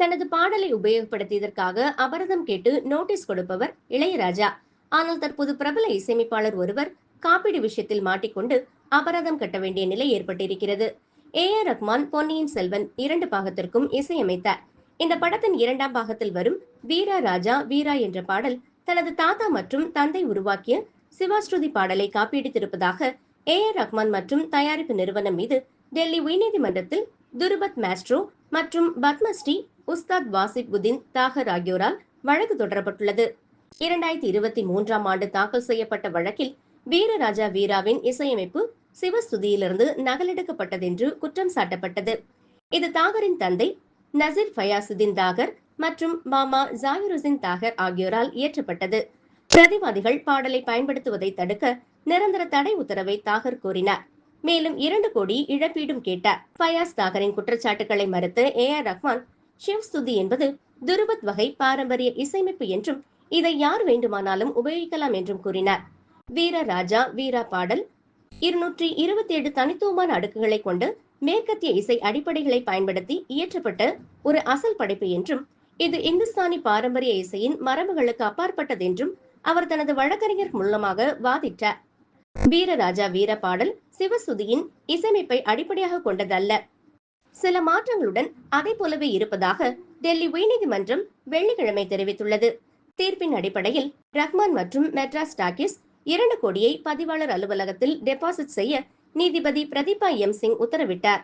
தனது பாடலை உபயோகப்படுத்தியதற்காக அபரதம் கேட்டு நோட்டீஸ் கொடுப்பவர் இளையராஜா. ஆனால் தற்போது பிரபல இசையமைப்பாளர் ஒருவர் காப்பீடு விஷயத்தில் மாட்டிக்கொண்டு அபராதம் கட்ட வேண்டிய நிலை ஏற்பட்டிருக்கிறது. ஏ ஆர் ரஹ்மான் பொன்னியின் செல்வன் இரண்டு பாகத்திற்கும் இசையமைத்தார். இந்த படத்தின் இரண்டாம் பாகத்தில் வரும் வீரா ராஜா வீரா என்ற பாடல் தனது தாத்தா மற்றும் தந்தை உருவாக்கிய சிவாஸ்ருதி பாடலை காப்பீடித்திருப்பதாக ஏ ஆர் ரஹ்மான் மற்றும் தயாரிப்பு நிறுவனம் மீது டெல்லி உயர்நீதிமன்றத்தில் துருபத் மேஸ்ட்ரோ மற்றும் பத்மஸ்ரீ உஸ்தாத் வாசிப் உதின் தாகர் ஆகியோரால் வழக்கு தொடரப்பட்டுள்ளது. இரண்டாயிரத்தி இருபத்தி மூன்றாம் ஆண்டு தாக்கல் செய்யப்பட்ட வழக்கில் வீரராஜா வீராவின் இசையமைப்பு சிவஸ்துதியிலிருந்து நகலெடுக்கப்பட்டதென்று குற்றம் சாட்டப்பட்டது. இது தாகரின் தந்தை நசீர் ஃபயாசுதீன் தாகர் மற்றும் மாமா ஜாயிருசின் தாகர் ஆகியோரால் இயற்றப்பட்டது. பிரதிவாதிகள் பாடலை பயன்படுத்துவதை தடுக்க நிரந்தர தடை உத்தரவை தாகர் கோரினார். மேலும் இரண்டு கோடி இழப்பீடும் கேட்டார். ஃபயாஸ் தாகரின் குற்றச்சாட்டுகளை மறுத்து ஏ ஆர் ரஹ்மான் சிவ் ஸ்துதி என்பது துருபத் வகை பாரம்பரிய இசையமைப்பு என்றும் இதை யார் வேண்டுமானாலும் உபயோகிக்கலாம் என்றும் கூறினார். வீர ராஜா வீரா பாடல் இருநூற்றி இருபத்தி ஏழு தனித்துவமான அடுக்குகளை கொண்டு மேற்கத்திய இசை அடிப்படைகளை பயன்படுத்தி இயற்றப்பட்ட ஒரு அசல் படைப்பு என்றும் இது இந்துஸ்தானி பாரம்பரிய இசையின் மரபுகளுக்கு அப்பாற்பட்டது என்றும் அவர் தனது வழக்கறிஞர் மூலமாக வாதிட்டார். வீரராஜா வீர பாடல் சிவசுதியின் இசையமைப்பை அடிப்படையாக கொண்டதல்ல. சில மாற்றங்களுடன் அதை போலவே இருப்பதாக டெல்லி உயர்நீதிமன்றம் வெள்ளிக்கிழமை தெரிவித்துள்ளது. தீர்ப்பின் அடிப்படையில் ரஹ்மான் மற்றும் மெட்ராஸ் டாக்கிஸ் இரண்டு கோடியை பதிவாளர் அலுவலகத்தில் டெபாசிட் செய்ய நீதிபதி பிரதீபா எம் சிங் உத்தரவிட்டார்.